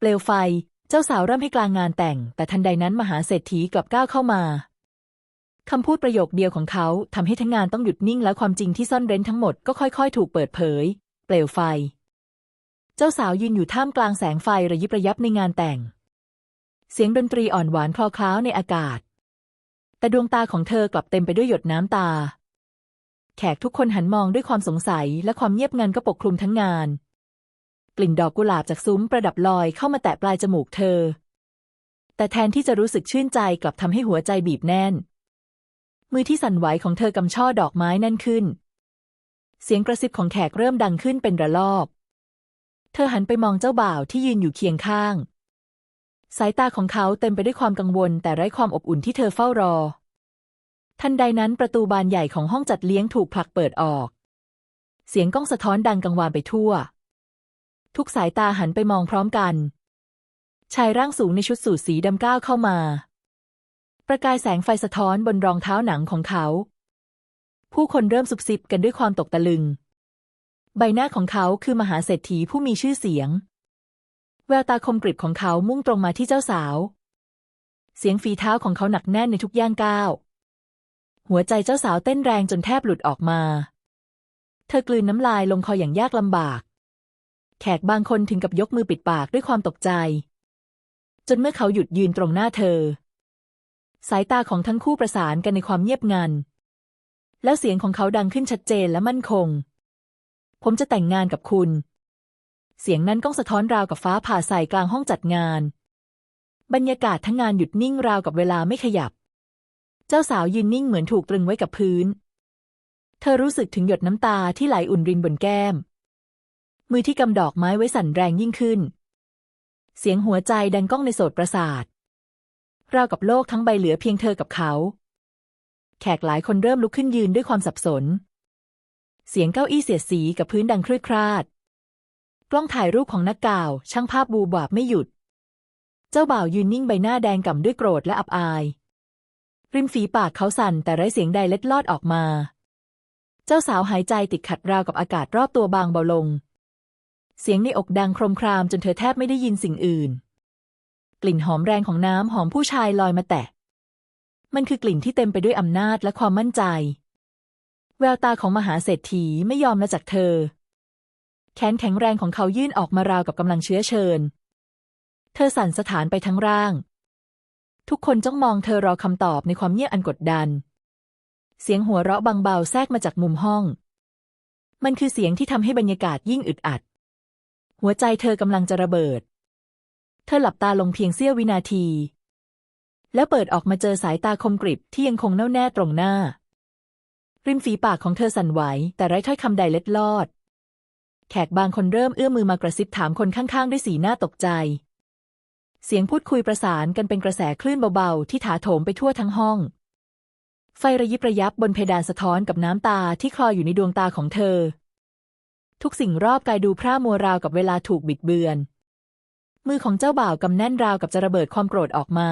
เปลวไฟ เจ้าสาวเริ่มให้กลางงานแต่ง แต่ทันใดนั้นมหาเศรษฐีกลับก้าวเข้ามาคำพูดประโยคเดียวของเขาทำให้ทั้งงานต้องหยุดนิ่งและความจริงที่ซ่อนเร้นทั้งหมดก็ค่อย ๆ ถูกเปิดเผย เปลวไฟ เจ้าสาวยืนอยู่ท่ามกลางแสงไฟระยิบระยับในงานแต่ง เสียงดนตรีอ่อนหวานคลอคล้าวในอากาศ แต่ดวงตาของเธอกลับเต็มไปด้วยหยดน้ำตา แขกทุกคนหันมองด้วยความสงสัยและความเงียบงันก็ปกคลุมทั้งงาน กลิ่นดอกกุหลาบจากซุ้มประดับลอยเข้ามาแตะปลายจมูกเธอ แต่แทนที่จะรู้สึกชื่นใจกลับทำให้หัวใจบีบแน่น มือที่สั่นไหวของเธอกำช่อดอกไม้แน่นขึ้น เสียงกระซิบของแขกเริ่มดังขึ้นเป็นระลอก เธอหันไปมองเจ้าบ่าวที่ยืนอยู่เคียงข้าง สายตาของเขาเต็มไปด้วยความกังวล แต่ไร้ความอบอุ่นที่เธอเฝ้ารอ ทันใดนั้นประตูบานใหญ่ของห้องจัดเลี้ยงถูกผลักเปิดออก เสียงก้องสะท้อนดังกังวานไปทั่ว ทุกสายตาหันไปมองพร้อมกัน ชายร่างสูงในชุดสูทสีดำก้าวเข้ามา ประกายแสงไฟสะท้อนบนรองเท้าหนังของเขา ผู้คนเริ่มสุบซิบกันด้วยความตกตะลึง ใบหน้าของเขาคือมหาเศรษฐีผู้มีชื่อเสียง แววตาคมกริบของเขามุ่งตรงมาที่เจ้าสาว เสียงฝีเท้าของเขาหนักแน่นในทุกย่างก้าว หัวใจเจ้าสาวเต้นแรงจนแทบหลุดออกมา เธอกลืนน้ำลายลงคออย่างยากลำบาก แขกบางคนถึงกับยกมือปิดปากด้วยความตกใจ จนเมื่อเขาหยุดยืนตรงหน้าเธอ สายตาของทั้งคู่ประสานกันในความเงียบงัน แล้วเสียงของเขาดังขึ้นชัดเจนและมั่นคง ผมจะแต่งงานกับคุณ เสียงนั้นก้องสะท้อนราวกับฟ้าผ่าใส่กลางห้องจัดงาน บรรยากาศทั้งงานหยุดนิ่งราวกับเวลาไม่ขยับ เจ้าสาวยืนนิ่งเหมือนถูกตรึงไว้กับพื้น เธอรู้สึกถึงหยดน้ำตาที่ไหลอุ่นรินบนแก้ม มือที่กำดอกไม้ไว้สั่นแรงยิ่งขึ้น เสียงหัวใจดังก้องในโสตประสาทราวกับโลกทั้งใบเหลือเพียงเธอกับเขา แขกหลายคนเริ่มลุกขึ้นยืนด้วยความสับสน เสียงเก้าอี้เสียดสีกับพื้นดังครืดคราด กล้องถ่ายรูปของนักก่าว ช่างภาพบูบาบไม่หยุด เจ้าบ่าวยืนนิ่งใบหน้าแดงก่ำด้วยโกรธและอับอาย ริมฝีปากเขาสั่นแต่ไร้เสียงใดเล็ดลอดออกมา เจ้าสาวหายใจติดขัดราวกับอากาศรอบตัวบางเบาลง เสียงในอกดังโครมครามจนเธอแทบไม่ได้ยินสิ่งอื่น กลิ่นหอมแรงของน้ำหอมผู้ชายลอยมาแตะ มันคือกลิ่นที่เต็มไปด้วยอำนาจและความมั่นใจ แววตาของมหาเศรษฐีไม่ยอมละจากเธอ แขนแข็งแรงของเขายื่นออกมาราวกับกำลังเชื้อเชิญ เธอสั่นสถานไปทั้งร่าง ทุกคนจ้องมองเธอรอคำตอบในความเงียบอันกดดัน เสียงหัวเราะบางเบาแทรกมาจากมุมห้อง มันคือเสียงที่ทำให้บรรยากาศยิ่งอึดอัด หัวใจเธอกำลังจะระเบิด เธอหลับตาลงเพียงเสี้ยววินาที แล้วเปิดออกมาเจอสายตาคมกริบที่ยังคงแน่วแน่ตรงหน้า ริมฝีปากของเธอสั่นไหว แต่ไร้ถ้อยคำใดเล็ดลอด แขกบางคนเริ่มเอื้อมมือมากระซิบถามคนข้างๆ ด้วยสีหน้าตกใจ เสียงพูดคุยประสานกันเป็นกระแสคลื่นเบาๆ ที่ถาโถมไปทั่วทั้งห้องไฟระยิบระยับบนเพดานสะท้อนกับน้ำตาที่คลออยู่ในดวงตาของเธอ ทุกสิ่งรอบกายดูพร่ามัวราวกับเวลาถูกบิดเบือน มือของเจ้าบ่าวกำแน่นราวกับจะระเบิดความโกรธออกมา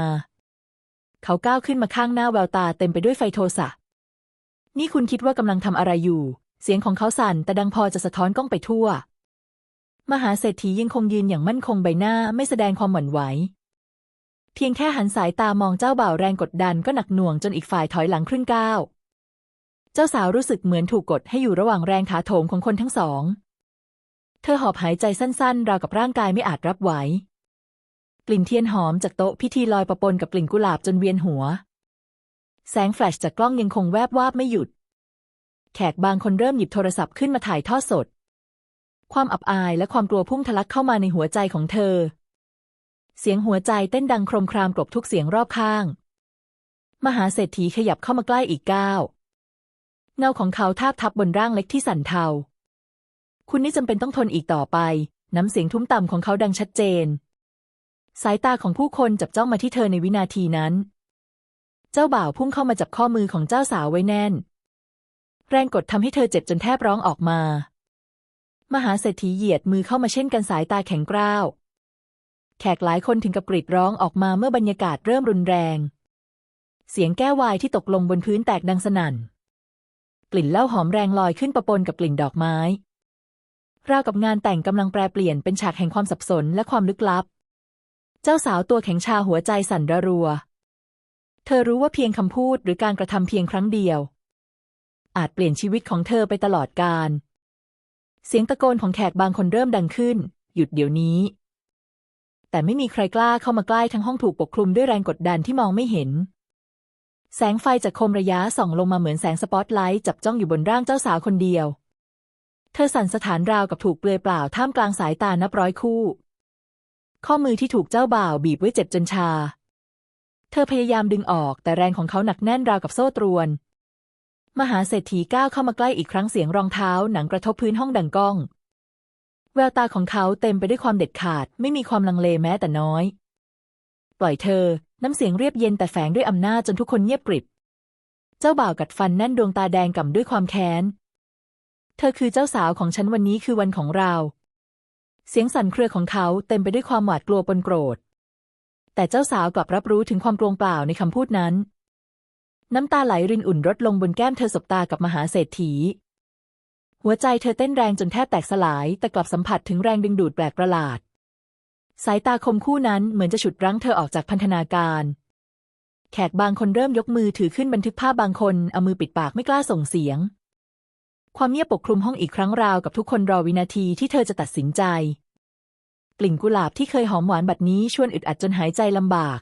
เขาก้าวขึ้นมาข้างหน้าแววตาเต็มไปด้วยไฟโทสะ นี่คุณคิดว่ากำลังทำอะไรอยู่ เสียงของเขาสั่นแต่ดังพอจะสะท้อนกล้องไปทั่ว มหาเศรษฐียังคงยืนอย่างมั่นคงใบหน้าไม่แสดงความหวั่นไหว เพียงแค่หันสายตามองเจ้าบ่าวแรงกดดันก็หนักหน่วงจนอีกฝ่ายถอยหลังครึ่งก้าว เจ้าสาวรู้สึกเหมือนถูกกดให้อยู่ระหว่างแรงถาโถมของคนทั้งสอง เธอหอบหายใจสั้นๆ ราวกับร่างกายไม่อาจรับไหว กลิ่นเทียนหอมจากโต๊ะพิธีลอยประปนกับกลิ่นกุหลาบจนเวียนหัว แสงแฟลชจากกล้องยังคงแวบวาบไม่หยุด แขกบางคนเริ่มหยิบโทรศัพท์ขึ้นมาถ่ายทอดสด ความอับอายและความกลัวพุ่งทะลักเข้ามาในหัวใจของเธอ เสียงหัวใจเต้นดังโครมครามกลบทุกเสียงรอบข้าง มหาเศรษฐีขยับเข้ามาใกล้อีกก้าว เงาของเขาทาบทับบนร่างเล็กที่สั่นเทา คุณนี่จำเป็นต้องทนอีกต่อไป น้ำเสียงทุ้มต่ำของเขาดังชัดเจน สายตาของผู้คนจับจ้องมาที่เธอในวินาทีนั้น เจ้าบ่าวพุ่งเข้ามาจับข้อมือของเจ้าสาวไว้แน่น แรงกดทำให้เธอเจ็บจนแทบร้องออกมา มหาเศรษฐีเหยียดมือเข้ามาเช่นกันสายตาแข็งกร้าว แขกหลายคนถึงกับกรีดร้องออกมาเมื่อบรรยากาศเริ่มรุนแรง เสียงแก้ววายที่ตกลงบนพื้นแตกดังสนั่น ลิ่นเหล้าหอมแรงลอยขึ้นประปนกับกลิ่นดอกไม้ ราวกับงานแต่งกำลังแปรเปลี่ยนเป็นฉากแห่งความสับสนและความลึกลับ เจ้าสาวตัวแข็งชาหัวใจสั่นระรัว เธอรู้ว่าเพียงคำพูดหรือการกระทำเพียงครั้งเดียว อาจเปลี่ยนชีวิตของเธอไปตลอดกาลเสียงตะโกนของแขกบางคนเริ่มดังขึ้น หยุดเดี๋ยวนี้ แต่ไม่มีใครกล้าเข้ามาใกล้ทั้งห้องถูกปกคลุมด้วยแรงกดดันที่มองไม่เห็น แสงไฟจากโคมระยะส่องลงมาเหมือนแสงสปอตไลท์จับจ้องอยู่บนร่างเจ้าสาวคนเดียว เธอสั่นสถานราวกับถูกเปลือยเปล่าท่ามกลางสายตานับร้อยคู่ ข้อมือที่ถูกเจ้าบ่าวบีบไว้เจ็บจนชา เธอพยายามดึงออกแต่แรงของเขาหนักแน่นราวกับโซ่ตรวน มหาเศรษฐีก้าวเข้ามาใกล้อีกครั้งเสียงรองเท้าหนังกระทบพื้นห้องดังก้อง แววตาของเขาเต็มไปด้วยความเด็ดขาดไม่มีความลังเลแม้แต่น้อย ปล่อยเธอ น้ำเสียงเรียบเย็นแต่แฝงด้วยอำนาจจนทุกคนเงียบกริบ เจ้าบ่าวกัดฟันแน่นดวงตาแดงก่ำด้วยความแค้น เธอคือเจ้าสาวของฉันวันนี้คือวันของเรา เสียงสั่นเครือของเขาเต็มไปด้วยความหวาดกลัวปนโกรธ แต่เจ้าสาวกลับรับรู้ถึงความกลวงเปล่าในคำพูดนั้น น้ำตาไหลรินอุ่นรดลงบนแก้มเธอสบตากับมหาเศรษฐี หัวใจเธอเต้นแรงจนแทบแตกสลาย แต่กลับสัมผัสถึงแรงดึงดูดแปลกประหลาด สายตาคมคู่นั้นเหมือนจะฉุดรั้งเธอออกจากพันธนาการ แขกบางคนเริ่มยกมือถือขึ้นบันทึกภาพบางคน เอามือปิดปากไม่กล้าส่งเสียง ความเงียบปกคลุมห้องอีกครั้งราวกับทุกคนรอวินาทีที่เธอจะตัดสินใจ กลิ่นกุหลาบที่เคยหอมหวานบัดนี้ชวนอึดอัดจนหายใจลำบาก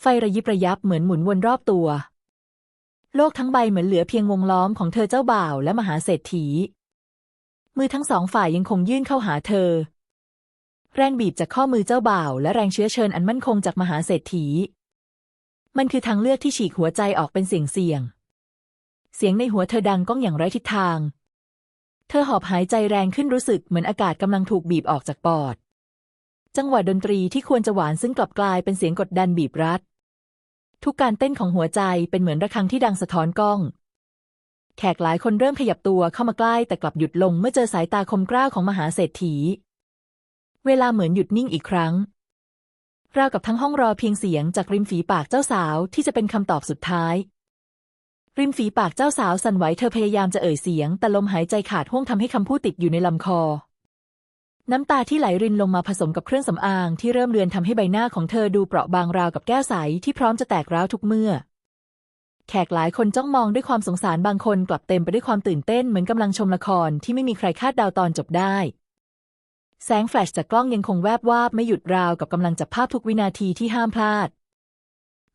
ไฟระยิบระยับเหมือนหมุนวนรอบตัว โลกทั้งใบเหมือนเหลือเพียงวงล้อมของเธอเจ้าบ่าวและมหาเศรษฐีมือทั้งสองฝ่ายยังคงยื่นเข้าหาเธอ แรงบีบจากข้อมือเจ้าบ่าว และแรงเชื้อเชิญอันมั่นคงจากมหาเศรษฐี มันคือทางเลือกที่ฉีกหัวใจออกเป็นเสียงเสียง เสียงในหัวเธอดังก้องอย่างไร้ทิศทาง เธอหอบหายใจแรงขึ้นรู้สึกเหมือนอากาศกำลังถูกบีบออกจากปอด จังหวะดนตรีที่ควรจะหวานซึ่งกลับกลายเป็นเสียงกดดันบีบรัด ทุกการเต้นของหัวใจเป็นเหมือนระฆังที่ดังสะท้อนก้องแขกหลายคนเริ่มขยับตัวเข้ามาใกล้แต่กลับหยุดลงเมื่อเจอสายตาคมกร้าของมหาเศรษฐี เวลาเหมือนหยุดนิ่งอีกครั้ง ราวกับทั้งห้องรอเพียงเสียงจากริมฝีปากเจ้าสาวที่จะเป็นคำตอบสุดท้าย ริมฝีปากเจ้าสาวสั่นไหวเธอพยายามจะเอ่ยเสียง แต่ลมหายใจขาดห้วงทำให้คำพูดติดอยู่ในลำคอ น้ำตาที่ไหลรินลงมาผสมกับเครื่องสำอางที่เริ่มเลือนทำให้ใบหน้าของเธอดูเปราะบางราวกับแก้วใสที่พร้อมจะแตกร้าวทุกเมื่อแขกหลายคนจ้องมองด้วยความสงสารบางคนกลับเต็มไปด้วยความตื่นเต้นเหมือนกำลังชมละครที่ไม่มีใครคาดเดาตอนจบได้ แสงแฟลชจากกล้องยังคงแวบวาบไม่หยุดราวกับกำลังจับภาพทุกวินาทีที่ห้ามพลาด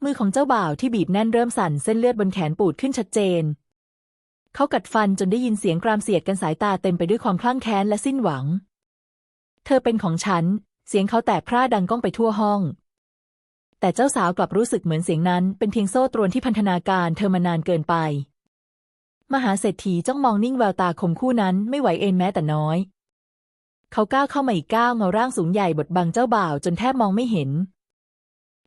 มือของเจ้าบ่าวที่บีบแน่นเริ่มสั่นเส้นเลือดบนแขนปูดขึ้นชัดเจน เขากัดฟันจนได้ยินเสียงกรามเสียดกันสายตาเต็มไปด้วยความคลั่งแค้นและสิ้นหวัง เธอเป็นของฉัน เสียงเขาแตกพร่าดังก้องไปทั่วห้อง แต่เจ้าสาวกลับรู้สึกเหมือนเสียงนั้น เป็นเพียงโซ่ตรวนที่พันธนาการเธอมานานเกินไป มหาเศรษฐีจ้องมองนิ่งแววตาคมคู่นั้นไม่ไหวเอ็นแม้แต่น้อย เขาก้าวเข้ามาอีกก้าวเงาร่างสูงใหญ่บดบังเจ้าบ่าวจนแทบมองไม่เห็น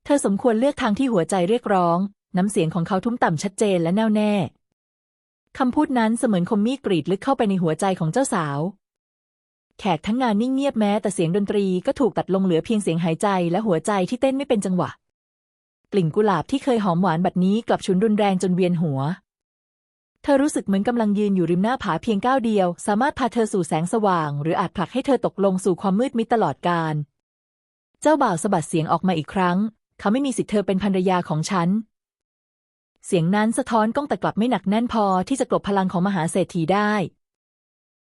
เธอสมควรเลือกทางที่หัวใจเรียกร้อง น้ำเสียงของเขาทุ้มต่ำชัดเจนและแน่วแน่คำพูดนั้นเสมือนคมมีดกรีดลึกเข้าไปในหัวใจของเจ้าสาว แขกทั้งงานนิ่งเงียบแม้แต่เสียงดนตรีก็ถูกตัดลงเหลือเพียงเสียงหายใจและหัวใจที่เต้นไม่เป็นจังหวะ กลิ่นกุหลาบที่เคยหอมหวานบัดนี้กลับฉุนรุนแรงจนเวียนหัว เธอรู้สึกเหมือนกำลังยืนอยู่ริมหน้าผาเพียงก้าวเดียว สามารถพาเธอสู่แสงสว่าง หรืออาจผลักให้เธอตกลงสู่ความมืดมิดตลอดกาลเจ้าบ่าวสะบัดเสียงออกมาอีกครั้ง เขาไม่มีสิทธิ์เธอเป็นภรรยาของฉัน เสียงนั้นสะท้อนก้องแต่กลับไม่หนักแน่นพอที่จะกลบพลังของมหาเศรษฐีได้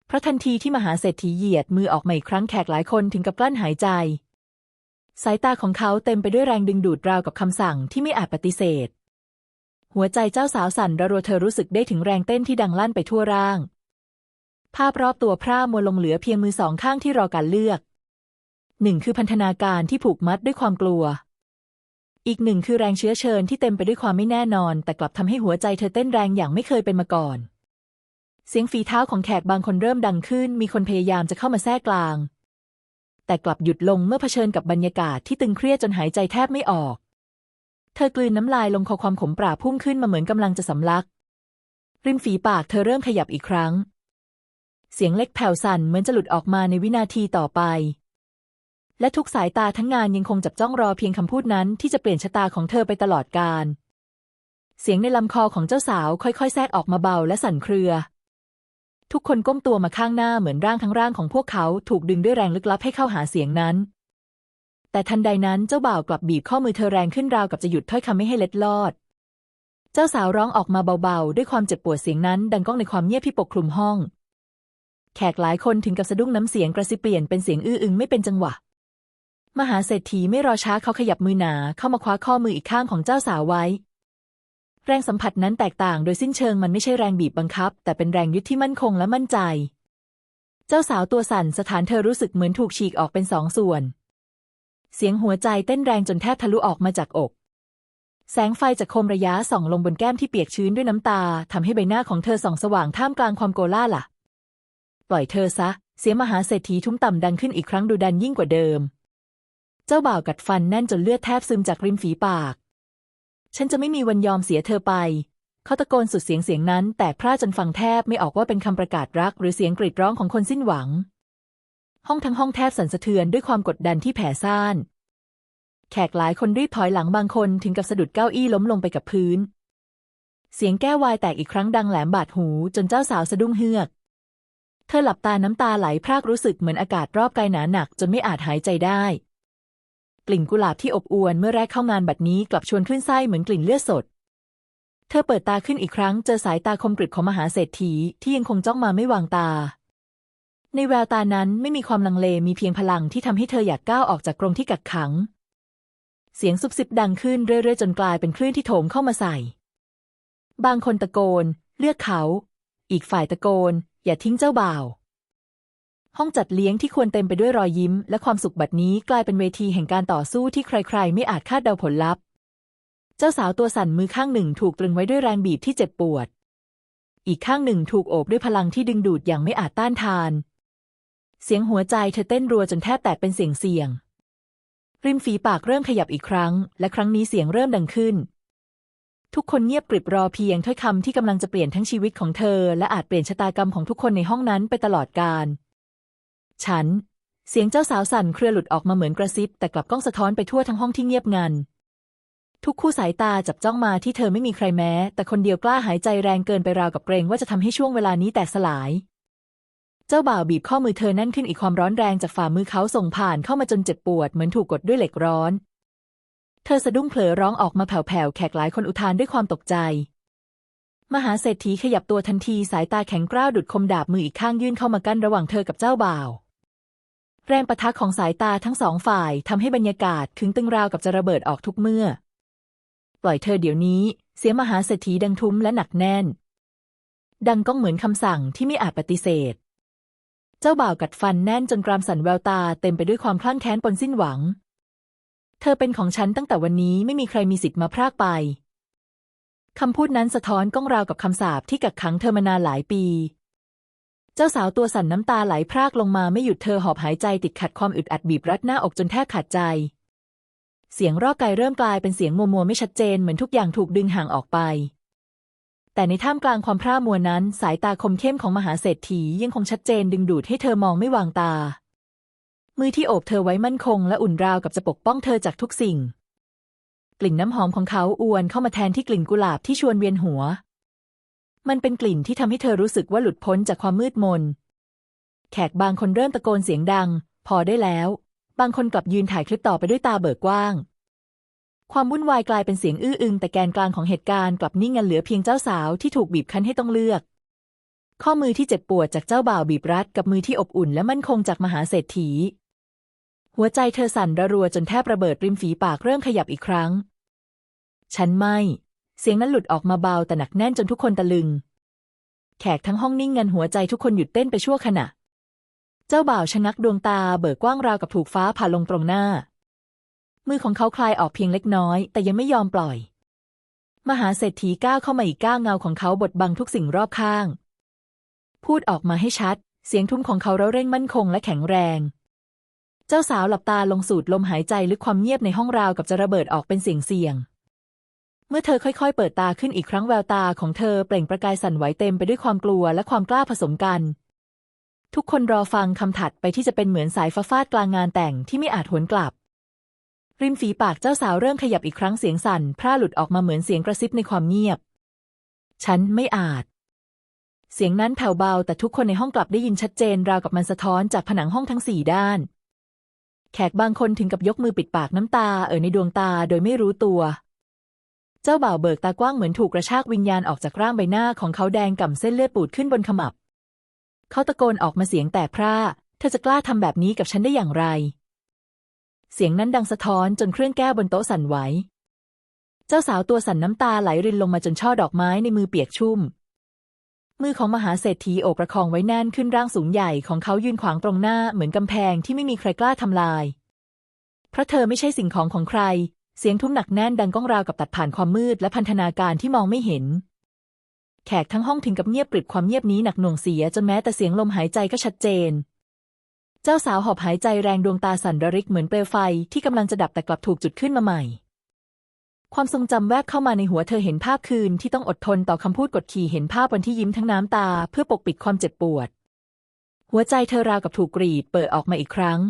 เพราะทันทีที่มหาเศรษฐีเหยียดมือออกมาอีกครั้งแขกหลายคนถึงกับกลั้นหายใจ สายตาของเขาเต็มไปด้วยแรงดึงดูดราวกับคำสั่งที่ไม่อาจปฏิเสธ หัวใจเจ้าสาวสั่นระรัวเธอรู้สึกได้ถึงแรงเต้นที่ดังลั่นไปทั่วร่าง ภาพรอบตัวพร่ามัวลงเหลือเพียงมือสองข้างที่รอการเลือกหนึ่งคือพันธนาการที่ผูกมัดด้วยความกลัว อีกหนึ่งคือแรงเชื้อเชิญที่เต็มไปด้วยความไม่แน่นอน แต่กลับทำให้หัวใจเธอเต้นแรงอย่างไม่เคยเป็นมาก่อน เสียงฝีเท้าของแขกบางคนเริ่มดังขึ้น มีคนพยายามจะเข้ามาแทรกกลาง แต่กลับหยุดลงเมื่อเผชิญกับบรรยากาศที่ตึงเครียดจนหายใจแทบไม่ออก เธอกลืนน้ำลายลงคอความขมปราพุ่งขึ้นมาเหมือนกำลังจะสำลัก ริมฝีปากเธอเริ่มขยับอีกครั้ง เสียงเล็กแผ่วสั่นเหมือนจะหลุดออกมาในวินาทีต่อไป และทุกสายตาทั้งงานยังคงจับจ้องรอเพียงคำพูดนั้นที่จะเปลี่ยนชะตาของเธอไปตลอดกาลเสียงในลำคอของเจ้าสาวค่อยๆ แทรกออกมาเบาและสั่นเครือ ทุกคนก้มตัวมาข้างหน้าเหมือนร่างทั้งร่างของพวกเขาถูกดึงด้วยแรงลึกลับให้เข้าหาเสียงนั้น แต่ทันใดนั้นเจ้าบ่าวกลับบีบข้อมือเธอแรงขึ้นราวกับจะหยุดถ้อยคำไม่ให้เล็ดลอด เจ้าสาวร้องออกมาเบาๆ ด้วยความเจ็บปวดเสียงนั้น ดังก้องในความเงียบที่ปกคลุมห้อง แขกหลายคนถึงกับสะดุ้งน้ำเสียงกระซิบเปลี่ยนเป็นเสียงอื้ออึงไม่เป็นจังหวะ มหาเศรษฐีไม่รอช้าเขาขยับมือหนาเข้ามาคว้าข้อมืออีกข้างของเจ้าสาวไว้ แรงสัมผัสนั้นแตกต่างโดยสิ้นเชิงมันไม่ใช่แรงบีบบังคับ แต่เป็นแรงยึดที่มั่นคงและมั่นใจ เจ้าสาวตัวสั่นสถานเธอรู้สึกเหมือนถูกฉีกออกเป็นสองส่วน เสียงหัวใจเต้นแรงจนแทบทะลุออกมาจากอก แสงไฟจากโคมระยะส่องลงบนแก้มที่เปียกชื้นด้วยน้ำตาทำให้ใบหน้าของเธอส่องสว่างท่ามกลางความโกล่าล่ะ ปล่อยเธอซะ เสียงมหาเศรษฐีทุ้มต่ำดังขึ้นอีกครั้งดูดันยิ่งกว่าเดิม เจ้าบ่าวกัดฟันแน่นจนเลือดแทบซึมจากริมฝีปาก ฉันจะไม่มีวันยอมเสียเธอไปเขาตะโกนสุดเสียงเสียงนั้น แต่พร่าจนฟังแทบไม่ออกว่าเป็นคำประกาศรัก หรือเสียงกรีดร้องของคนสิ้นหวัง ห้องทั้งห้องแทบสั่นสะเทือนด้วยความกดดันที่แผ่ซ่าน แขกหลายคนรีบถอยหลังบางคนถึงกับสะดุดเก้าอี้ล้มลงไปกับพื้น เสียงแก้ววายแตกอีกครั้งดังแหลมบาดหูจนเจ้าสาวสะดุ้งเฮือก เธอหลับตาน้ำตาไหลพรากรู้สึกเหมือนอากาศรอบกายหนาหนักจนไม่อาจหายใจได้ กลิ่นกุหลาบที่อบอวลเมื่อแรกเข้างานบัดนี้กลับชวนขึ้นไส้เหมือนกลิ่นเลือดสดเธอเปิดตาขึ้นอีกครั้งเจอสายตาคมกริบของมหาเศรษฐีที่ยังคงจ้องมาไม่วางตา ในแววตานั้นไม่มีความลังเลมีเพียงพลังที่ทำให้เธออยากก้าวออกจากกรงที่กักขัง เสียงซุบซิบดังขึ้นเรื่อยๆ จนกลายเป็นคลื่นที่โถมเข้ามาใส่ บางคนตะโกน เลือกเขา อีกฝ่ายตะโกน อย่าทิ้งเจ้าบ่าว ห้องจัดเลี้ยงที่ควรเต็มไปด้วยรอยยิ้ม และความสุขบัดนี้กลายเป็นเวทีแห่งการต่อสู้ที่ใครๆ ไม่อาจคาดเดาผลลัพธ์ เจ้าสาวตัวสั่นมือข้างหนึ่งถูกตรึงไว้ด้วยแรงบีบที่เจ็บปวด อีกข้างหนึ่งถูกโอบด้วยพลังที่ดึงดูดอย่างไม่อาจต้านทาน เสียงหัวใจเธอเต้นรัวจนแทบแตกเป็นเสียงเสียง ริมฝีปากเริ่มขยับอีกครั้ง และครั้งนี้เสียงเริ่มดังขึ้น ทุกคนเงียบกริบรอเพียงถ้อยคำที่กำลังจะเปลี่ยนทั้งชีวิตของเธอ และอาจเปลี่ยนชะตากรรมของทุกคนในห้องนั้นไปตลอดกาล ฉัน เสียงเจ้าสาวสั่นเครือหลุดออกมาเหมือนกระซิบ แต่กลับก้องสะท้อนไปทั่วทั้งห้องที่เงียบงันทุกคู่สายตาจับจ้องมาที่เธอไม่มีใครแม้ แต่คนเดียวกล้าหายใจแรงเกินไปราวกับเกรงว่าจะทำให้ช่วงเวลานี้แตกสลาย เจ้าบ่าวบีบข้อมือเธอแน่นขึ้นอีกความร้อนแรงจากฝ่ามือเขาส่งผ่านเข้ามาจนเจ็บปวดเหมือนถูกกดด้วยเหล็กร้อน เธอสะดุ้งเผลอร้องออกมาแผ่วๆแขกหลายคนอุทานด้วยความตกใจ มหาเศรษฐีขยับตัวทันทีสายตาแข็งกร้าวดุดคมดาบมืออีกข้างยื่นเข้ามากั้นระหว่างเธอกับเจ้าบ่าว แรงประทะของสายตาทั้งสองฝ่ายทำให้บรรยากาศขึงตึงราวกับจะระเบิดออกทุกเมื่อ ปล่อยเธอเดี๋ยวนี้ เสียมหาเศรษฐีดังทุ้มและหนักแน่น ดังก้องเหมือนคำสั่งที่ไม่อาจปฏิเสธ เจ้าบ่าวกัดฟันแน่นจนกรามสั่นแววตาเต็มไปด้วยความคลั่งแค้นปนสิ้นหวัง เธอเป็นของฉันตั้งแต่วันนี้ไม่มีใครมีสิทธิ์มาพรากไปคำพูดนั้นสะท้อนก้องราวกับคำสาปที่กักขังเธอมานานหลายปี เจ้าสาวตัวสั่นน้ำตาไหลพรากลงมาไม่หยุดเธอหอบหายใจติดขัดความอึดอัดบีบรัดหน้าอกจนแทบขาดใจ เสียงรอกไกเริ่มกลายเป็นเสียงมัวมัวไม่ชัดเจนเหมือนทุกอย่างถูกดึงห่างออกไป แต่ในท่ามกลางความพร่ามัวนั้น สายตาคมเข้มของมหาเศรษฐียังคงชัดเจนดึงดูดให้เธอมองไม่วางตา มือที่โอบเธอไว้มั่นคงและอุ่นราวกับจะปกป้องเธอจากทุกสิ่ง กลิ่นน้ำหอมของเขาอวนเข้ามาแทนที่กลิ่นกุหลาบที่ชวนเวียนหัว มันเป็นกลิ่นที่ทำให้เธอรู้สึกว่าหลุดพ้นจากความมืดมน แขกบางคนเริ่มตะโกนเสียงดัง พอได้แล้ว บางคนกลับยืนถ่ายคลิปต่อไปด้วยตาเบิกกว้าง ความวุ่นวายกลายเป็นเสียงอื้ออึงแต่แกนกลางของเหตุการณ์กลับนิ่งงันเหลือเพียงเจ้าสาวที่ถูกบีบคั้นให้ต้องเลือก ข้อมือที่เจ็บปวดจากเจ้าบ่าวบีบรัดกับมือที่อบอุ่นและมั่นคงจากมหาเศรษฐี หัวใจเธอสั่นระรัวจนแทบระเบิดริมฝีปากเริ่มขยับอีกครั้ง ฉันไม่ เสียงนั้นหลุดออกมาเบาแต่หนักแน่นจนทุกคนตะลึง แขกทั้งห้องนิ่งงันหัวใจทุกคนหยุดเต้นไปชั่วขณะ เจ้าบ่าวชะงักดวงตาเบิกกว้างราวกับถูกฟ้าผ่าลงตรงหน้า มือของเขาคลายออกเพียงเล็กน้อย แต่ยังไม่ยอมปล่อย มหาเศรษฐีก้าวเข้ามาอีกก้าวเงาของเขาบดบังทุกสิ่งรอบข้าง พูดออกมาให้ชัด เสียงทุ้มของเขาเร้าเร่งมั่นคงและแข็งแรง เจ้าสาวหลับตาลงสูดลมหายใจลึกความเงียบในห้องราวกับจะระเบิดออกเป็นเสียงเสียงเมื่อเธอค่อยๆ เปิดตาขึ้นอีกครั้งแววตาของเธอเปล่งประกายสั่นไหวเต็มไปด้วยความกลัวและความกล้าผสมกัน ทุกคนรอฟังคำถัดไปที่จะเป็นเหมือนสายฟ้าฟาดกลางงานแต่งที่ไม่อาจหวนกลับ ริมฝีปากเจ้าสาวเริ่มขยับอีกครั้งเสียงสั่น พร่าหลุดออกมาเหมือนเสียงกระซิบในความเงียบ ฉันไม่อาจ เสียงนั้นแผ่วเบาแต่ทุกคนในห้องกลับได้ยินชัดเจนราวกับมันสะท้อนจากผนังห้องทั้งสี่ด้าน แขกบางคนถึงกับยกมือปิดปากน้ำตาเอ่อในดวงตาโดยไม่รู้ตัว เจ้าบ่าวเบิกตากว้างเหมือนถูกกระชากวิญญาณออกจากร่างใบหน้าของเขาแดงก่ำเส้นเลือดปูดขึ้นบนขมับ เขาตะโกนออกมาเสียงแตกพร่าเธอจะกล้าทำแบบนี้กับฉันได้อย่างไร เสียงนั้นดังสะท้อนจนเครื่องแก้วบนโต๊ะสั่นไหว เจ้าสาวตัวสั่นน้ำตาไหลรินลงมาจนช่อดอกไม้ในมือเปียกชุ่ม มือของมหาเศรษฐีโอบประคองไว้แน่นขึ้นร่างสูงใหญ่ของเขายืนขวางตรงหน้าเหมือนกำแพงที่ไม่มีใครกล้าทำลาย เพราะเธอไม่ใช่สิ่งของของใคร เสียงทุ้มหนักแน่นดังก้องราวกับตัดผ่านความมืดและพันธนาการที่มองไม่เห็น แขกทั้งห้องถึงกับเงียบกริบความเงียบนี้หนักหน่วงเสียจนแม้แต่เสียงลมหายใจก็ชัดเจน เจ้าสาวหอบหายใจแรงดวงตาสั่นระริกเหมือนเปลวไฟที่กำลังจะดับแต่กลับถูกจุดขึ้นมาใหม่ ความทรงจำแวบเข้ามาในหัวเธอเห็นภาพคืนที่ต้องอดทนต่อคำพูดกดขี่เห็นภาพวันที่ยิ้มทั้งน้ำตา เพื่อปกปิดความเจ็บปวด หัวใจเธอราวกับถูกกรีดเปิดออกมาอีกครั้ง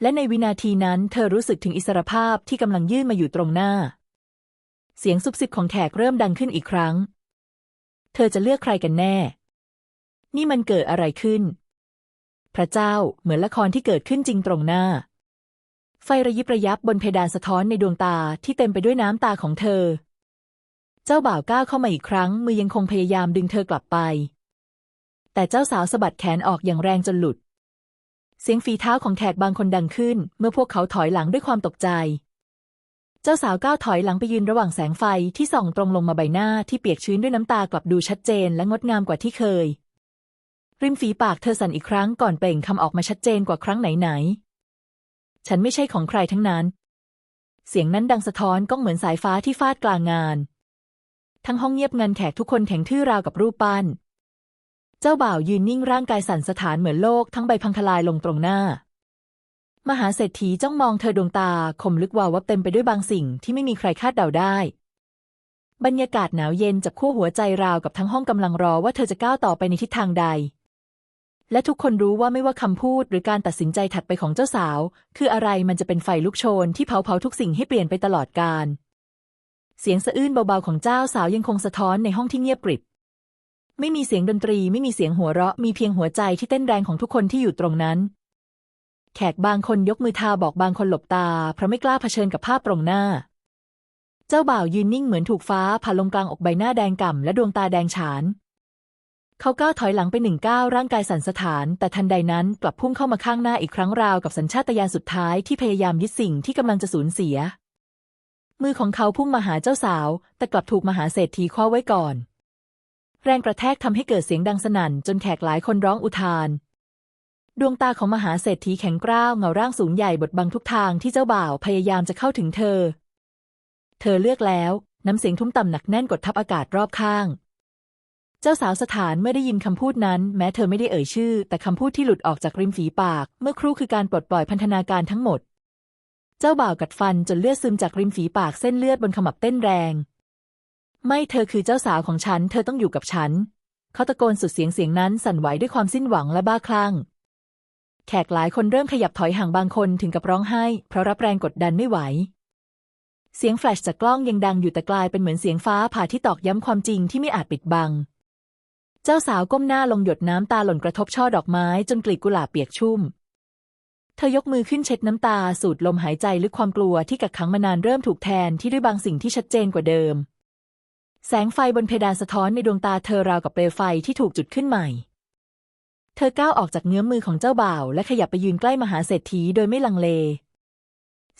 และในวินาทีนั้นเธอรู้สึกถึงอิสรภาพที่กำลังยื่นมาอยู่ตรงหน้า เสียงซุบซิบของแขกเริ่มดังขึ้นอีกครั้ง เธอจะเลือกใครกันแน่ นี่มันเกิดอะไรขึ้น พระเจ้าเหมือนละครที่เกิดขึ้นจริงตรงหน้า ไฟระยิบระยับบนเพดานสะท้อนในดวงตาที่เต็มไปด้วยน้ำตาของเธอ เจ้าบ่าวก้าวเข้ามาอีกครั้ง มือยังคงพยายามดึงเธอกลับไป แต่เจ้าสาวสะบัดแขนออกอย่างแรงจนหลุด เสียงฝีเท้าของแขกบางคนดังขึ้น เมื่อพวกเขาถอยหลังด้วยความตกใจ เจ้าสาวก้าวถอยหลังไปยืนระหว่างแสงไฟที่ส่องตรงลงมาใบหน้าที่เปียกชื้นด้วยน้ำตากลับดูชัดเจนและงดงามกว่าที่เคย ริมฝีปากเธอสั่นอีกครั้งก่อนเปล่งคำออกมาชัดเจนกว่าครั้งไหนๆ ฉันไม่ใช่ของใครทั้งนั้น เสียงนั้นดังสะท้อนก้องเหมือนสายฟ้าที่ฟาดกลางงาน ทั้งห้องเงียบงันแขกทุกคนแข็งทื่อราวกับรูปปั้น เจ้าบ่าวยืนนิ่งร่างกายสั่นสะท้านเหมือนโลกทั้งใบพังทลายลงตรงหน้า มหาเศรษฐีจ้องมองเธอดวงตาคมลึกวาววับเต็มไปด้วยบางสิ่งที่ไม่มีใครคาดเดาได้บรรยากาศหนาวเย็นจับขั้วหัวใจราวกับทั้งห้องกำลังรอว่าเธอจะก้าวต่อไปในทิศทางใด และทุกคนรู้ว่าไม่ว่าคำพูดหรือการตัดสินใจถัดไปของเจ้าสาว คืออะไรมันจะเป็นไฟลุกโชนที่เผาเผาทุกสิ่งให้เปลี่ยนไปตลอดกาลเสียงสะอื้นเบาๆของเจ้าสาวยังคงสะท้อนในห้องที่เงียบกริบ ไม่มีเสียงดนตรีไม่มีเสียงหัวเราะมีเพียงหัวใจที่เต้นแรงของทุกคนที่อยู่ตรงนั้น แขกบางคนยกมือทาบอกบางคนหลบตา เพราะไม่กล้าเผชิญกับภาพตรงหน้า เจ้าบ่าวยืนนิ่งเหมือนถูกฟ้าผ่าลงกลางอกใบหน้าแดงก่ำและดวงตาแดงฉาน เขาก้าวถอยหลังไปหนึ่งก้าวร่างกายสั่นสะท้าน แต่ทันใดนั้นกลับพุ่งเข้ามาข้างหน้าอีกครั้งราวกับสัญชาตญาณสุดท้ายที่พยายามยึดสิ่งที่กำลังจะสูญเสีย มือของเขาพุ่งมาหาเจ้าสาว แต่กลับถูกมหาเศรษฐีคว้าไว้ก่อน แรงกระแทกทำให้เกิดเสียงดังสนั่น จนแขกหลายคนร้องอุทาน ดวงตาของมหาเศรษฐีแข็งกร้าวเงาร่างสูงใหญ่บดบังทุกทางที่เจ้าบ่าวพยายามจะเข้าถึงเธอ เธอเลือกแล้ว น้ำเสียงทุ้มต่ำหนักแน่นกดทับอากาศรอบข้าง จ้าสาวสถานเมื่อได้ยินคำพูดนั้น แม้เธอไม่ได้เอ่ยชื่อ แต่คำพูดที่หลุดออกจากริมฝีปาก เมื่อครู่คือการปลดปล่อยพันธนาการทั้งหมด เจ้าบ่าวกัดฟันจนเลือดซึมจากริมฝีปากเส้นเลือดบนขมับเต้นแรง ไม่เธอคือเจ้าสาวของฉัน เธอต้องอยู่กับฉัน เขาตะโกนสุดเสียงเสียงนั้นสั่นไหวด้วยความสิ้นหวังและบ้าคลั่ง แขกหลายคนเริ่มขยับถอยห่างบางคนถึงกับร้องไห้ เพราะรับแรงกดดันไม่ไหวเสียงแฟลชจากกล้องยังดังอยู่แต่กลายเป็นเหมือนเสียงฟ้าผ่าที่ตอกย้ำความจริงที่ไม่อาจปิดบัง เจ้าสาวก้มหน้าลงหยดน้ำตาหล่นกระทบช่อดอกไม้จนกลีบกุหลาบเปียกชุ่ม เธอยกมือขึ้นเช็ดน้ำตาสูดลมหายใจลึกความกลัวที่กักขังมานานเริ่มถูกแทนที่ด้วยบางสิ่งที่ชัดเจนกว่าเดิม แสงไฟบนเพดานสะท้อนในดวงตาเธอราวกับเปลวไฟที่ถูกจุดขึ้นใหม่ เธอก้าวออกจากเงื้อมมือของเจ้าบ่าว และขยับไปยืนใกล้มหาเศรษฐีโดยไม่ลังเล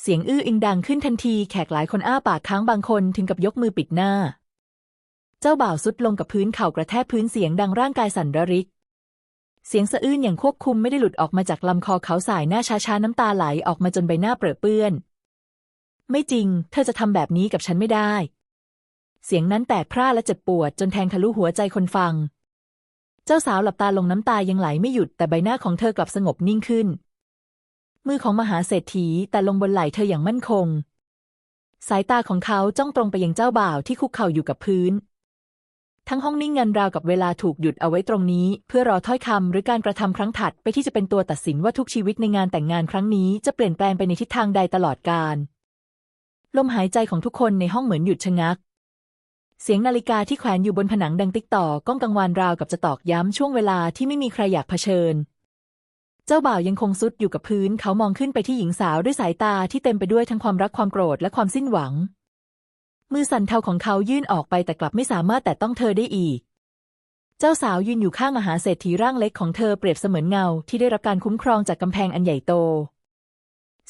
เสียงอื้ออิงดังขึ้นทันทีแขกหลายคนอ้าปากค้างบางคนถึงกับยกมือปิดหน้า เจ้าบ่าวสุดลงกับพื้นเข่ากระแทกพื้นเสียงดังร่างกายสั่นระริก เสียงสะอื้นอย่างควบคุมไม่ได้หลุดออกมาจากลำคอเขาสายหน้าช้าๆน้ำตาไหลออกมาจนใบหน้าเปรอะเปื้อน ไม่จริง เธอจะทำแบบนี้กับฉันไม่ได้ เสียงนั้นแตกพร่าและเจ็บปวด จนแทงทะลุหัวใจคนฟัง เจ้าสาวหลับตาลงน้ำตายังไหลไม่หยุดแต่ใบหน้าของเธอกลับสงบนิ่งขึ้น มือของมหาเศรษฐีแต่ลงบนไหล่เธออย่างมั่นคง สายตาของเขาจ้องตรงไปยังเจ้าบ่าวที่คุกเข่าอยู่กับพื้น ทั้งห้องนิ่งเงันราวกับเวลาถูกหยุดเอาไว้ตรงนี้ เพื่อรอถ้อยคำหรือการกระทำครั้งถัดไปที่จะเป็นตัวตัดสินว่าทุกชีวิตในงานแต่งงานครั้งนี้จะเปลี่ยนแปลงไปในทิศทางใดตลอดกาลลมหายใจของทุกคนในห้องเหมือนหยุดชะงัก เสียงนาฬิกาที่แขวนอยู่บนผนังดังติ๊กต่อก้องกังวานราวกับจะตอกย้ำช่วงเวลาที่ไม่มีใครอยากเผชิญ เจ้าบ่าวยังคงซุดอยู่กับพื้นเขามองขึ้นไปที่หญิงสาวด้วยสายตาที่เต็มไปด้วยทั้งความรักความโกรธและความสิ้นหวัง มือสั่นเทาของเขายื่นออกไปแต่กลับไม่สามารถแตะต้องเธอได้อีก เจ้าสาวยืนอยู่ข้างมหาเศรษฐีร่างเล็กของเธอเปรียบเสมือนเงาที่ได้รับการคุ้มครองจากกำแพงอันใหญ่โต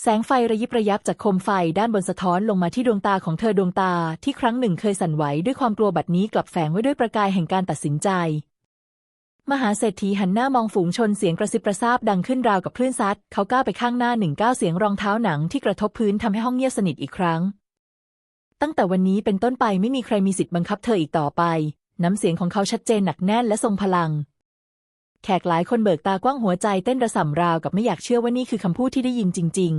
แสงไฟระยิบระยับจากโคมไฟด้านบนสะท้อนลงมาที่ดวงตาของเธอดวงตาที่ครั้งหนึ่งเคยสั่นไหวด้วยความกลัวบัดนี้กลับแฝงไว้ด้วยประกายแห่งการตัดสินใจ มหาเศรษฐีหันหน้ามองฝูงชนเสียงกระซิบกระซาบดังขึ้นราวกับคลื่นซัดเขาก้าวไปข้างหน้าหนึ่งก้าวเสียงรองเท้าหนังที่กระทบพื้นทำให้ห้องเงียบสนิทอีกครั้ง ตั้งแต่วันนี้เป็นต้นไปไม่มีใครมีสิทธิ์บังคับเธออีกต่อไป น้ำเสียงของเขาชัดเจนหนักแน่นและทรงพลัง แขกหลายคนเบิกตากว้างหัวใจเต้นระส่ำราวกับไม่อยากเชื่อว่านี่คือคำพูดที่ได้ยินจริง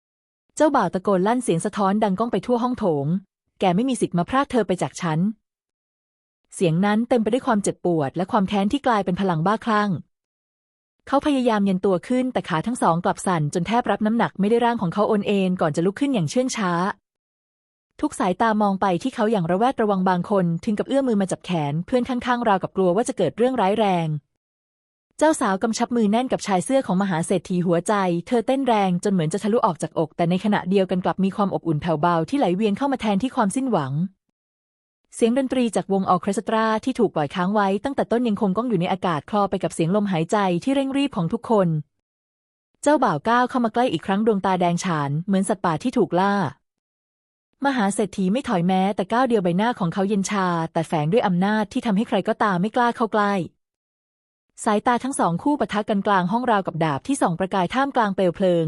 ๆ เจ้าบ่าวตะโกนลั่นเสียงสะท้อนดังก้องไปทั่วห้องโถง แกไม่มีสิทธิ์มาพรากเธอไปจากฉัน เสียงนั้นเต็มไปด้วยความเจ็บปวด และความแค้นที่กลายเป็นพลังบ้าคลั่งเขาพยายามเย็นตัวขึ้นแต่ขาทั้งสองกลับสั่นจนแทบรับน้ำหนักไม่ได้ร่างของเขาโอนเอ็นก่อนจะลุกขึ้นอย่างเชื่องช้า ทุกสายตามองไปที่เขาอย่างระแวดระวังบางคนถึงกับเอื้อมมือมาจับแขนเพื่อนข้างๆ ราวกับกลัวว่าจะเกิดเรื่องร้ายแรง เจ้าสาวกำชับมือแน่นกับชายเสื้อของมหาเศรษฐีหัวใจ เธอเต้นแรงจนเหมือนจะทะลุออกจากอก แต่ในขณะเดียวกันกลับมีความอบอุ่นแผ่วเบาที่ไหลเวียนเข้ามาแทนที่ความสิ้นหวัง เสียงดนตรีจากวงออเคสตราที่ถูกปล่อยค้างไว้ตั้งแต่ต้นยังคงก้องอยู่ในอากาศคลอไปกับเสียงลมหายใจที่เร่งรีบของทุกคน เจ้าบ่าวก้าวเข้ามาใกล้อีกครั้งดวงตาแดงฉานเหมือนสัตว์ป่าที่ถูกล่า มหาเศรษฐีไม่ถอยแม้แต่ก้าวเดียวใบหน้าของเขาเย็นชา แต่แฝงด้วยอำนาจที่ทำให้ใครก็ตามไม่กล้าเข้าใกล้ สายตาทั้งสองคู่ปะทะกันกลางห้องราวกับดาบที่ส่องประกายท่ามกลางเปลวเพลิง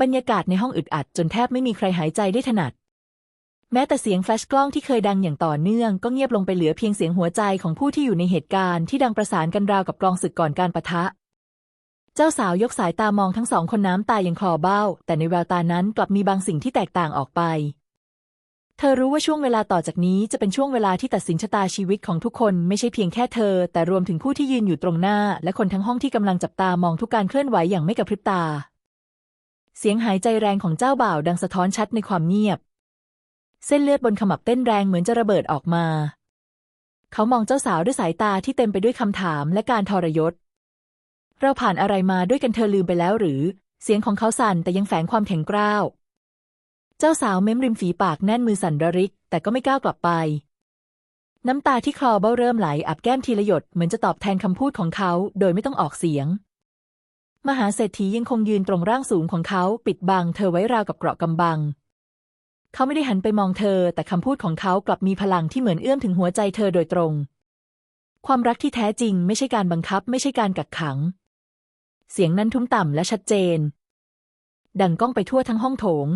บรรยากาศในห้องอึดอัดจนแทบไม่มีใครหายใจได้ถนัด แม้แต่เสียงแฟลชกล้องที่เคยดังอย่างต่อเนื่อง ก็เงียบลงไปเหลือเพียงเสียงหัวใจของผู้ที่อยู่ในเหตุการณ์ที่ดังประสานกันราวกับกลองศึกก่อนการปะทะ เจ้าสาวยกสายตามองทั้งสองคนน้ำตายังคลอเบ้า แต่ในแววตานั้นกลับมีบางสิ่งที่แตกต่างออกไป เธอรู้ว่าช่วงเวลาต่อจากนี้จะเป็นช่วงเวลาที่ตัดสินชะตาชีวิตของทุกคนไม่ใช่เพียงแค่เธอ แต่รวมถึงผู้ที่ยืนอยู่ตรงหน้า และคนทั้งห้องที่กำลังจับตามองทุกการเคลื่อนไหวอย่างไม่กระพริบตา เสียงหายใจแรงของเจ้าบ่าวดังสะท้อนชัดในความเงียบ เส้นเลือดบนขมับเต้นแรงเหมือนจะระเบิดออกมา เขามองเจ้าสาวด้วยสายตาที่เต็มไปด้วยคำถามและการทรยศ เราผ่านอะไรมาด้วยกันเธอลืมไปแล้วหรือ เสียงของเขาสั่นแต่ยังแฝงความแข็งกร้าว เจ้าสาวเม้มริมฝีปากแน่นมือสั่นระริก แต่ก็ไม่ก้าวกลับไป น้ำตาที่คลอเบ้าเริ่มไหลอับแก้มทีละหยดเหมือนจะตอบแทนคำพูดของเขา โดยไม่ต้องออกเสียง มหาเศรษฐียังคงยืนตรงร่างสูงของเขาปิดบังเธอไว้ราวกับเกราะกำบังเขาไม่ได้หันไปมองเธอ แต่คำพูดของเขากลับมีพลังที่เหมือนเอื้อมถึงหัวใจเธอโดยตรง ความรักที่แท้จริง ไม่ใช่การบังคับ ไม่ใช่การกักขัง เสียงนั้นทุ้มต่ำและชัดเจน ดังก้องไปทั่วทั้งห้องโถง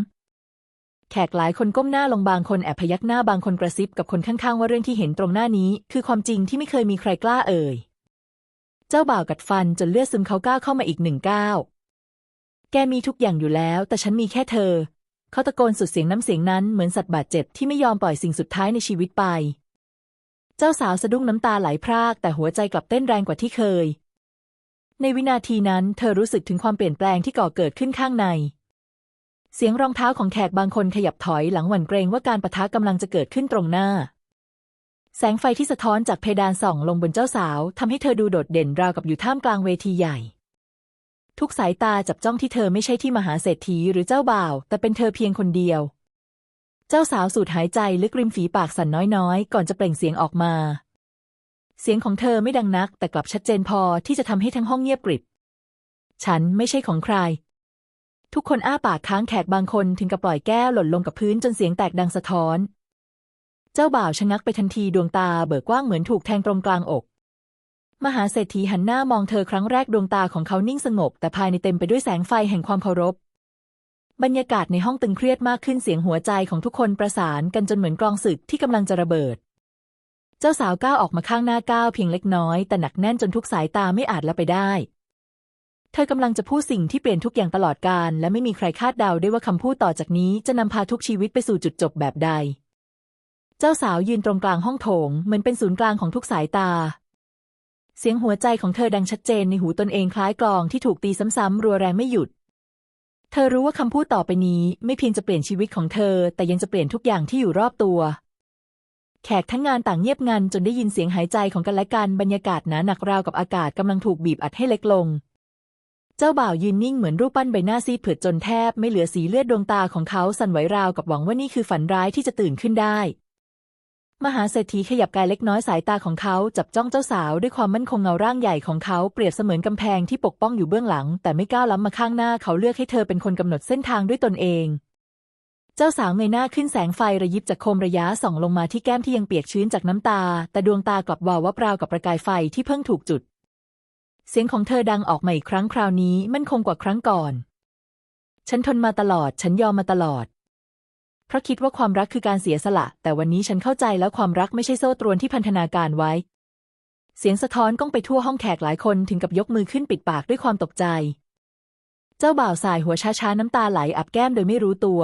แขกหลายคนก้มหน้าลงบางคนแอบพยักหน้าบางคนกระซิบกับคนข้างๆ ว่าเรื่องที่เห็นตรงหน้านี้ คือความจริงที่ไม่เคยมีใครกล้าเอ่ย เจ้าบ่าวกัดฟันจนเลือดซึมเขาก้าวเข้ามาอีกหนึ่งก้าวแกมีทุกอย่างอยู่แล้ว แต่ฉันมีแค่เธอ เขาตะโกนสุดเสียงน้ำเสียงนั้นเหมือนสัตว์บาดเจ็บที่ไม่ยอมปล่อยสิ่งสุดท้ายในชีวิตไป เจ้าสาวสะดุ้งน้ำตาไหลพราก แต่หัวใจกลับเต้นแรงกว่าที่เคย ในวินาทีนั้นเธอรู้สึกถึงความเปลี่ยนแปลงที่ก่อเกิดขึ้นข้างใน เสียงรองเท้าของแขกบางคนขยับถอยหลังหวั่นเกรงว่าการปะทะกำลังจะเกิดขึ้นตรงหน้า แสงไฟที่สะท้อนจากเพดานส่องลงบนเจ้าสาวทำให้เธอดูโดดเด่นราวกับอยู่ท่ามกลางเวทีใหญ่ ทุกสายตาจับจ้องที่เธอไม่ใช่ที่มหาเศรษฐีหรือเจ้าบ่าว แต่เป็นเธอเพียงคนเดียว เจ้าสาวสูดหายใจลึกริมฝีปากสั่นน้อยๆ ก่อนจะเปล่งเสียงออกมา เสียงของเธอไม่ดังนัก แต่กลับชัดเจนพอที่จะทำให้ทั้งห้องเงียบกริบ ฉันไม่ใช่ของใคร ทุกคนอ้าปากค้างแขกบางคนถึงกับปล่อยแก้วหล่นลงกับพื้นจนเสียงแตกดังสะท้อน เจ้าบ่าวชะงักไปทันทีดวงตาเบิกกว้างเหมือนถูกแทงตรงกลางอก มหาเศรษฐีหันหน้ามองเธอครั้งแรกดวงตาของเขานิ่งสงบ แต่ภายในเต็มไปด้วยแสงไฟแห่งความเคารพบรรยากาศในห้องตึงเครียดมากขึ้นเสียงหัวใจของทุกคนประสานกันจนเหมือนกลองศึกที่กำลังจะระเบิด เจ้าสาวก้าวออกมาข้างหน้าก้าวเพียงเล็กน้อยแต่หนักแน่นจนทุกสายตาไม่อาจละไปได้ เธอกำลังจะพูดสิ่งที่เปลี่ยนทุกอย่างตลอดกาลและไม่มีใครคาดเดาได้ว่าคำพูดต่อจากนี้จะนำพาทุกชีวิตไปสู่จุดจบแบบใด เจ้าสาวยืนตรงกลางห้องโถงเหมือนเป็นศูนย์กลางของทุกสายตา เสียงหัวใจของเธอดังชัดเจนในหูตนเองคล้ายกลองที่ถูกตีซ้ำๆรัวแรงไม่หยุดเธอรู้ว่าคำพูดต่อไปนี้ไม่เพียงจะเปลี่ยนชีวิตของเธอ แต่ยังจะเปลี่ยนทุกอย่างที่อยู่รอบตัว แขกทั้งงานต่างเงียบงันจนได้ยินเสียงหายใจของกันและกันบรรยากาศหนาหนักราวกับอากาศกำลังถูกบีบอัดให้เล็กลง เจ้าบ่าวยืนนิ่งเหมือนรูปปั้นใบหน้าซีดเผือดจนแทบไม่เหลือสีเลือดดวงตาของเขาสั่นไหวราวกับหวังว่านี่คือฝันร้ายที่จะตื่นขึ้นได้ มหาเศรษฐีขยับกายเล็กน้อยสายตาของเขาจับจ้องเจ้าสาวด้วยความมั่นคงเงาร่างใหญ่ของเขาเปรียบเสมือนกำแพงที่ปกป้องอยู่เบื้องหลัง แต่ไม่ก้าวล้ำมาข้างหน้าเขาเลือกให้เธอเป็นคนกำหนดเส้นทางด้วยตนเอง จ้าสาวเงยหน้าขึ้นแสงไฟระยิบจากโคมระยะส่องลงมาที่แก้มที่ยังเปียกชื้นจากน้ำตา แต่ดวงตากลับวาววับราวกับประกายไฟที่เพิ่งถูกจุด เสียงของเธอดังออกมาอีกครั้งคราวนี้มั่นคงกว่าครั้งก่อน ฉันทนมาตลอด ฉันยอมมาตลอด เพราะคิดว่าความรักคือการเสียสละ แต่วันนี้ฉันเข้าใจแล้วความรักไม่ใช่โซ่ตรวนที่พันธนาการไว้ เสียงสะท้อนก้องไปทั่วห้องแขกหลายคนถึงกับยกมือขึ้นปิดปากด้วยความตกใจ เจ้าบ่าวสายหัวช้าๆน้ำตาไหลอับแก้มโดยไม่รู้ตัว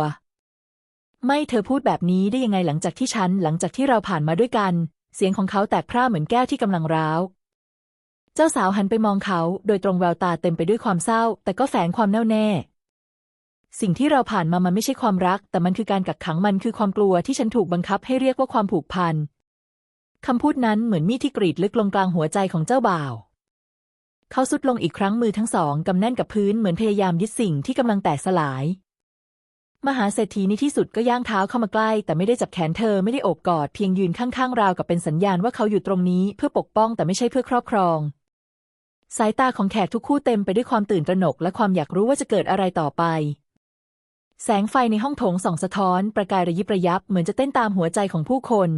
ไม่เธอพูดแบบนี้ได้ยังไงหลังจากที่ฉันหลังจากที่เราผ่านมาด้วยกัน เสียงของเขาแตกพร่าเหมือนแก้วที่กำลังร้าว เจ้าสาวหันไปมองเขา โดยตรงแววตาเต็มไปด้วยความเศร้า แต่ก็แฝงความแน่วแน่ สิ่งที่เราผ่านมามันไม่ใช่ความรัก แต่มันคือการกักขังมันคือความกลัวที่ฉันถูกบังคับให้เรียกว่าความผูกพันคำพูดนั้นเหมือนมีดที่กรีดลึกลงกลางหัวใจของเจ้าบ่าว เขาสุดลงอีกครั้งมือทั้งสองกำแน่นกับพื้นเหมือนพยายามยึดสิ่งที่กำลังแตกสลาย มหาเศรษฐีในที่สุดก็ย่างเท้าเข้ามาใกล้ แต่ไม่ได้จับแขนเธอไม่ได้โอบกอดเพียงยืนข้างๆราวกับเป็นสัญญาณว่าเขาอยู่ตรงนี้เพื่อปกป้องแต่ไม่ใช่เพื่อครอบครอง สายตาของแขกทุกคู่เต็มไปด้วยความตื่นตระหนกและความอยากรู้ว่าจะเกิดอะไรต่อไป แสงไฟในห้องโถงส่องสะท้อน ประกายระยิบระยับเหมือนจะเต้นตามหัวใจของผู้คน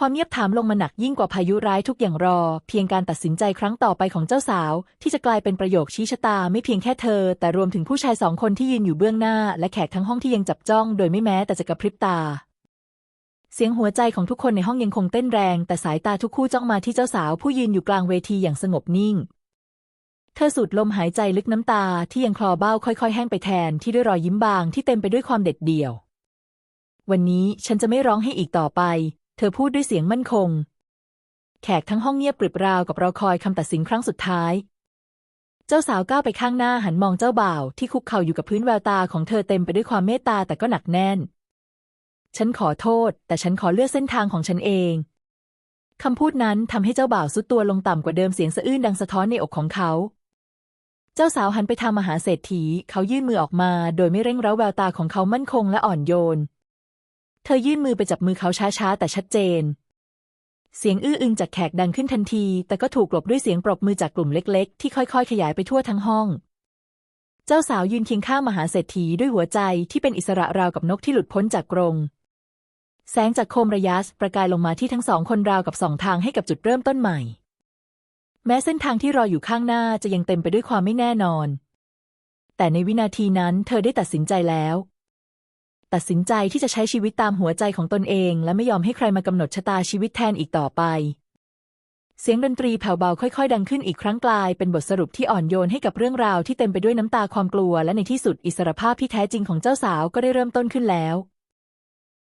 ความเงียบถามลงมาหนักยิ่งกว่าพายุร้ายทุกอย่างรอ เพียงการตัดสินใจครั้งต่อไปของเจ้าสาว ที่จะกลายเป็นประโยคชี้ชะตาไม่เพียงแค่เธอ แต่รวมถึงผู้ชายสองคนที่ยืนอยู่เบื้องหน้า และแขกทั้งห้องที่ยังจับจ้อง โดยไม่แม้แต่จะกระพริบตา เสียงหัวใจของทุกคนในห้องยังคงเต้นแรง แต่สายตาทุกคู่จ้องมาที่เจ้าสาวผู้ยืนอยู่กลางเวทีอย่างสงบนิ่ง เธอสูดลมหายใจลึกน้ำตาที่ยังคลอเบ้าค่อย ๆ แห้งไปแทนที่ด้วยรอยยิ้มบางที่เต็มไปด้วยความเด็ดเดี่ยววันนี้ฉันจะไม่ร้องให้อีกต่อไป เธอพูดด้วยเสียงมั่นคง แขกทั้งห้องเงียบกริบราวกับรอคอยคำตัดสินครั้งสุดท้าย เจ้าสาวก้าวไปข้างหน้าหันมองเจ้าบ่าวที่คุกเข่าอยู่กับพื้นแววตาของเธอเต็มไปด้วยความเมตตาแต่ก็หนักแน่น ฉันขอโทษ แต่ฉันขอเลือกเส้นทางของฉันเองคำพูดนั้นทำให้เจ้าบ่าวสุดตัวลงต่ำกว่าเดิมเสียงสะอื้นดังสะท้อนในอกของเขา เจ้าสาวหันไปทางมหาเศรษฐี เขายื่นมือออกมา โดยไม่เร่งเร้าแววตาของเขามั่นคงและอ่อนโยน เธอยื่นมือไปจับมือเขาช้าๆ แต่ชัดเจน เสียงอื้ออึงจากแขกดังขึ้นทันที แต่ก็ถูกกลบด้วยเสียงปรบมือจากกลุ่มเล็ก ๆ ที่ค่อยๆ ขยายไปทั่วทั้งห้อง เจ้าสาวยืนเคียงข้างมหาเศรษฐีด้วยหัวใจที่เป็นอิสระราวกับนกที่หลุดพ้นจากกรงแสงจากโคมระยัสประกายลงมาที่ทั้งสองคนราวกับสองทางให้กับจุดเริ่มต้นใหม่ แม้เส้นทางที่รออยู่ข้างหน้าจะยังเต็มไปด้วยความไม่แน่นอน แต่ในวินาทีนั้นเธอได้ตัดสินใจแล้ว ตัดสินใจที่จะใช้ชีวิตตามหัวใจของตนเอง และไม่ยอมให้ใครมากำหนดชะตาชีวิตแทนอีกต่อไป เสียงดนตรีแผ่วเบาค่อยๆ ดังขึ้นอีกครั้งกลาย เป็นบทสรุปที่อ่อนโยนให้กับเรื่องราวที่เต็มไปด้วยน้ำตาความกลัว และในที่สุดอิสรภาพที่แท้จริงของเจ้าสาวก็ได้เริ่มต้นขึ้นแล้ว